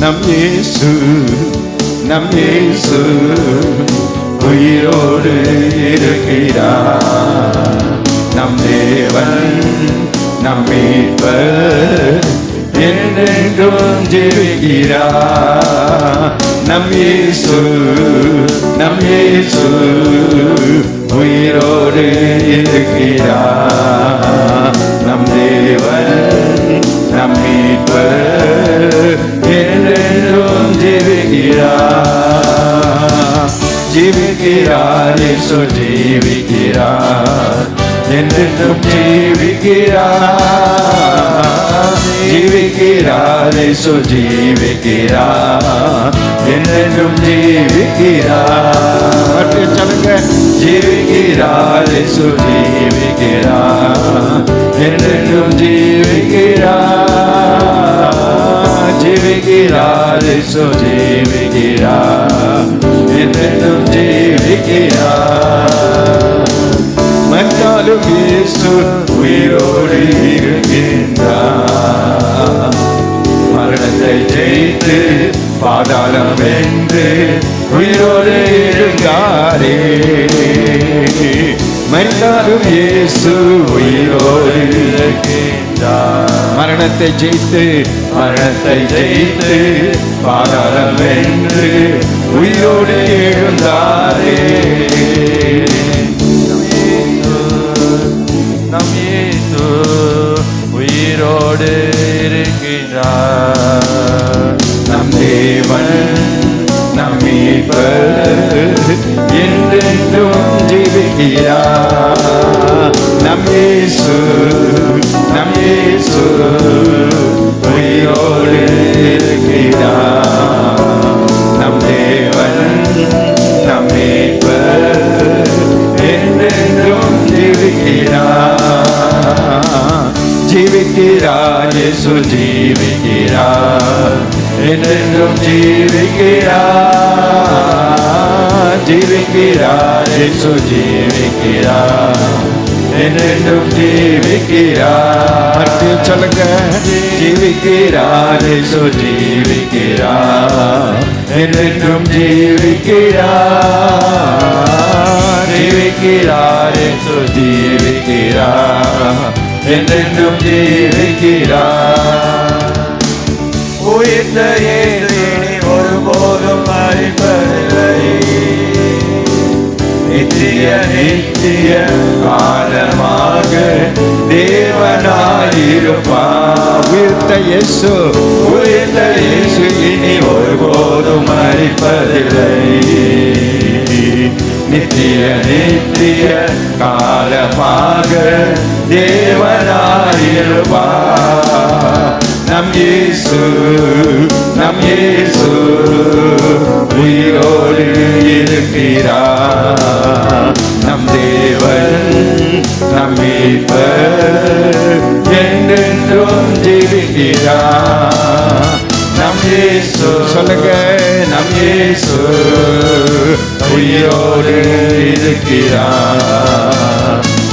நம் இயேசு நம் இயேசு உயிரோடு இருக்கிறார். நம் தேவன் நம் மீட்பர் என்றென்றும் ஜெபிக்கிறார். நம் இயேசு நம் இயேசு உயிரோடு இருக்கிறார். ஜீவிக்கிறார் இயேசு ஜீவிக்கிறார் என்றென்றும் ஜீவிக்கிறார் ஜீவிக்கிறார் இயேசு ஜீவிக்கிறார் என்றென்றும் ஜீவிக்கிறார் சொல்லுங்க. ஜீவிக்கிறார் இயேசு ஜீவிக்கிறார் என்றென்றும் ஜீவிக்கிறார் ஜீவிக்கிறார் இயேசு ஜீவிக்கிறார் ஜீவிக்கிறார் மற்றாலும் இயேசு உயிரோடு இருக்கின்றார். மரணத்தை ஜெயித்து பாதாளம் வென்று உயிரோடு இருந்தாரே. மறித்தாலும் இயேசு உயிரோடு மரணத்தை ஜெயித்து மரணத்தை ஜெயித்து பாதாளம் வென்று உயிரோடு இயேசு உயிரோடு இருக்கின்றார். நம் தேவன் நம் மீட்பர் என்றென்றும் ஜீவிக்கிறார். நம் இயேசு நம் இயேசு உயிரோடு இருக்கிறார் நம் தேவன் நம் மீட்பர் என்றென்றும் ஜீவிக்கிறார். ஜீவிக்கிறார் இயேசு ஜீவிக்கிறார் என்றென்றும் ஜீவிக்கிறார் ஜீவிக்கிறார் இயேசு ஜீவிக்கிறார் என்றென்றும் ஜீவிக்கிறார் சொல்லுங்க ஜீவிக்கிறார் இயேசு ஜீவிக்கிறார் என்றென்றும் ஜீவிக்கிறார் ஜீவிக்கிறார் இயேசு ஜீவிக்கிறார் என்றென்றும் ஜீவிக்கிறார் உயிர்த்த இயேசு இனி ஒருபோதும் மறிப்பதில்லை. நித்திய நித்திய காலமாக தேவனாயிருப்பார் உயிர்த்த இயேசு. உயிர்த்த இயேசு இனி ஒருபோதும் மறிப்பதில்லை. நித்திய நித்திய காலமாக தேவனாயிருப்பார் நம் இயேசு நம் இயேசு உயிரோடு இருக்கிறார். நம் தேவன் நம் மீட்பர் என்றென்றும் ஜீவிக்கிறார் நம் இயேசு சொல்லுங்க. நம் இயேசு உயிரோடு இருக்கிறார்.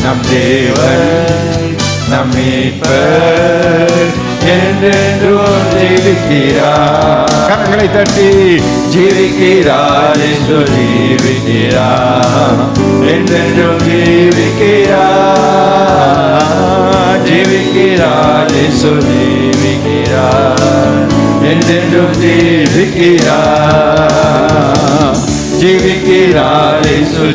நம் தேவன் நம் மீட்பர் என்றென்றும் ஜீவிக்கிறார் கரங்களை தட்டி ஜீவிக்கிறார் என்று ஜீவிக்கிறார் என்றென்றும் ஜீவிக்கிறார் ஜீவிக்கிறார் என்று ஜீவிக்கிறார் என்றென்றும் ஜீவிக்கிறார் ஜீவிக்கிறார் இயேசு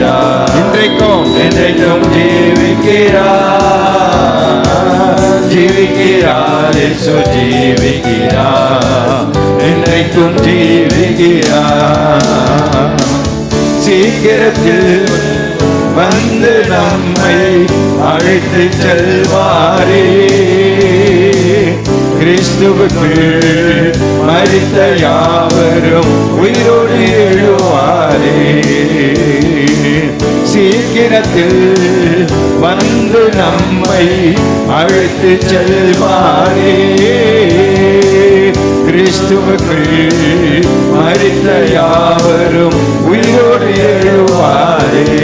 ஜீவிக்கிறார் இன்றைக்கும் என்றைக்கும் ஜீவிக்கிறார். ஜீவிக்கிறார் இயேசு ஜீவிக்கிறார். என்றைக்கும் ஜீவிக்கிறார். சீக்கிரத்தில் வந்து நம்மை அழைத்து செல்வாரே. கிறிஸ்துவுக்குள் மரித்த யாவரும் உயிரோடு எழுவாரே. நேரத்தில் வந்து நம்மை அழைத்து செல்வாரே கிறிஸ்துவுக்குள் மறித்த யாவரும் உயிரோடு எழுவாரே.